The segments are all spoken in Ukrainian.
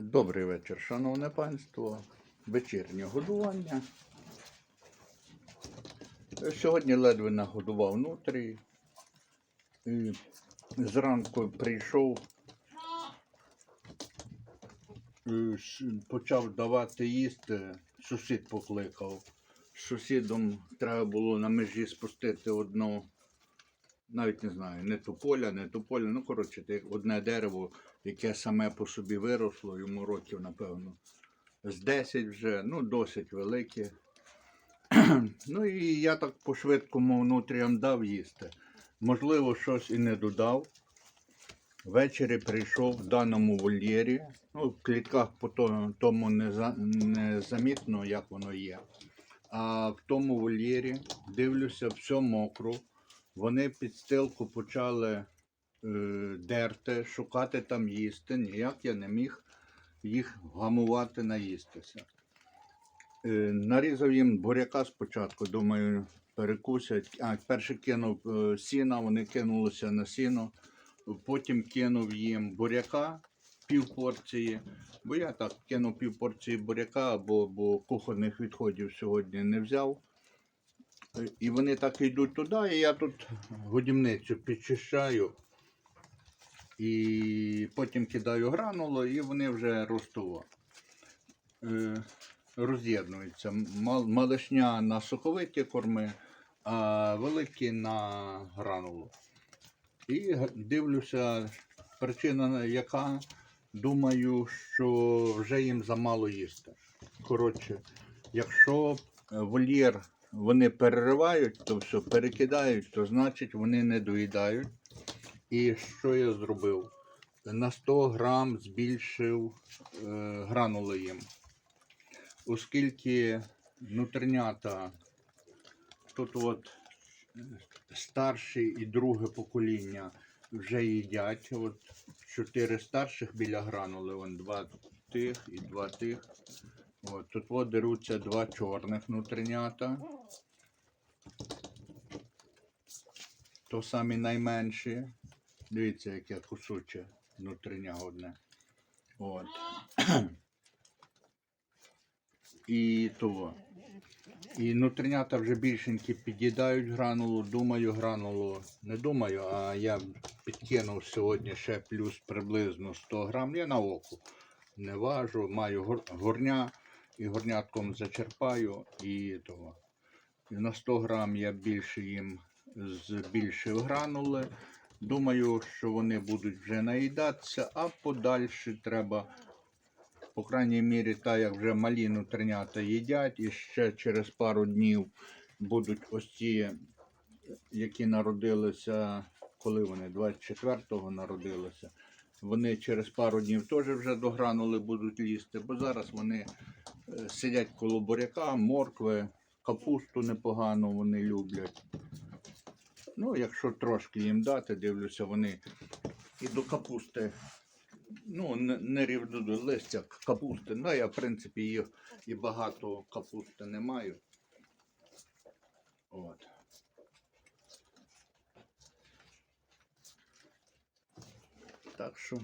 Добрий вечір, шановне панство. Вечірнє годування. Сьогодні ледве нагодував внутрі. І зранку прийшов, і почав давати їсти, сусід покликав. Сусідом треба було на межі спустити одну, навіть не знаю, не тополя, не тополя, ну коротше, одне дерево, яке саме по собі виросло, йому років, напевно, з 10 вже, ну, досить велике. ну і я так по-швидкому внутріям дав їсти. Можливо, щось і не додав. Ввечері прийшов в даному вольєрі. Ну, в клітках по тому не замітно, як воно є. А в тому вольєрі дивлюся, все мокро. Вони підстилку почали е, дерти, шукати там їсти. Ніяк я не міг їх вгамувати наїстися. Е, нарізав їм буряка спочатку, думаю, перекусять. А перше кинув е, сіна, вони кинулися на сіно. Потім кинув їм буряка пів порції. Бо я так кинув пів порції буряка, бо, бо кухонних відходів сьогодні не взяв. І вони так йдуть туди, і я тут годівницю підчищаю. І потім кидаю гранулу, і вони вже ростово. Е, роз'єднуються. Мал- Малишня на соковиті корми, а великі на гранулу. І дивлюся, причина яка, думаю, що вже їм замало їсти. Коротше, якщо вольєр вони переривають, то все перекидають, то значить вони не доїдають. І що я зробив? На 100 грам збільшив е, гранули їм. Оскільки внутрінята тут от старші і друге покоління вже їдять. От чотири старших біля гранули, вон два тих і два тих. От, тут от деруться два чорних внутрінята. То самі найменші. Дивіться, яке кусуче внутрішня одне. От. І того. І внутрінята вже більшенькі під'їдають гранулу. Думаю, гранулу не думаю, а я підкинув сьогодні ще плюс приблизно 100 грам. Я на око не важу, маю горня і горнятком зачерпаю і того. На 100 грам я більше їм збільшив гранули. Думаю, що вони будуть вже наїдатися, а подальше треба, по крайній мірі, так як вже малі нутринята їдять, і ще через пару днів будуть ось ті, які народилися, коли вони 24-го народилися. Вони через пару днів теж вже до гранули будуть лізти, бо зараз вони сидять коло буряка, моркви, капусту непогано вони люблять. Ну, якщо трошки їм дати, дивлюся, вони і до капусти. Ну, не, рівно до листя капусти. Ну, я, в принципі, їх і багато капусти не маю. От. Так що.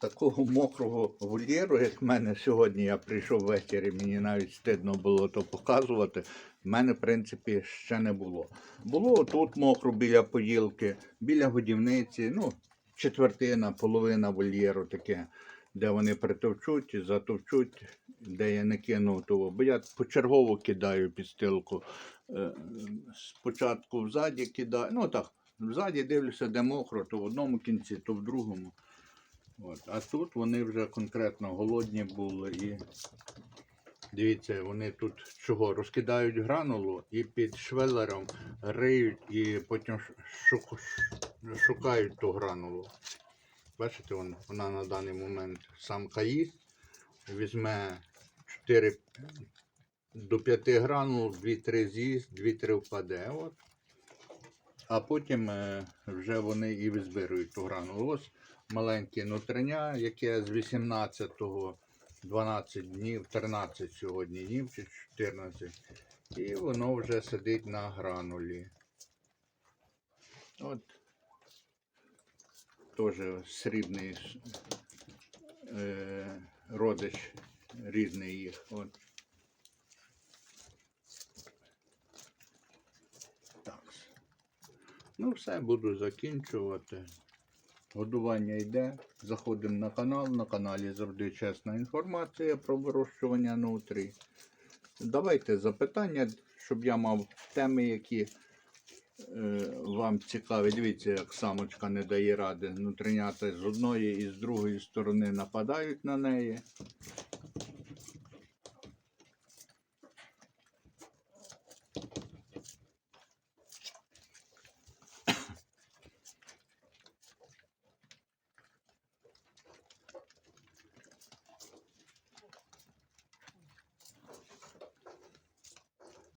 Такого мокрого вольєру, як в мене сьогодні, я прийшов ввечері, мені навіть стидно було то показувати. В мене, в принципі, ще не було. Було тут мокро біля поїлки, біля годівниці, ну, четвертина, половина вольєру таке, де вони притовчуть, затовчуть, де я не кинув того. Бо я почергово кидаю підстилку. Е, Спочатку взаді кидаю, ну так, взаді дивлюся, де мокро, то в одному кінці, то в другому. От. А тут вони вже конкретно голодні були і дивіться, вони тут чого розкидають гранулу і під швелером риють і потім шук- шукають ту гранулу. Бачите, вона, вона на даний момент самка їсть, візьме 4 до 5 гранул, 2-3 з'їсть, 2-3 впаде. От. А потім е, вже вони і визбирують ту гранулу. Ось маленьке нутриня, яке з 18-го 12 днів, 13 сьогодні днів чи 14. І воно вже сидить на гранулі. От. теж срібний е, родич рідний їх. От. Ну, все, буду закінчувати. Годування йде. Заходимо на канал. На каналі завжди чесна інформація про вирощування нутрій. Давайте запитання, щоб я мав теми, які е, вам цікаві. Дивіться, як самочка не дає ради. Нутринята з одної і з другої сторони нападають на неї.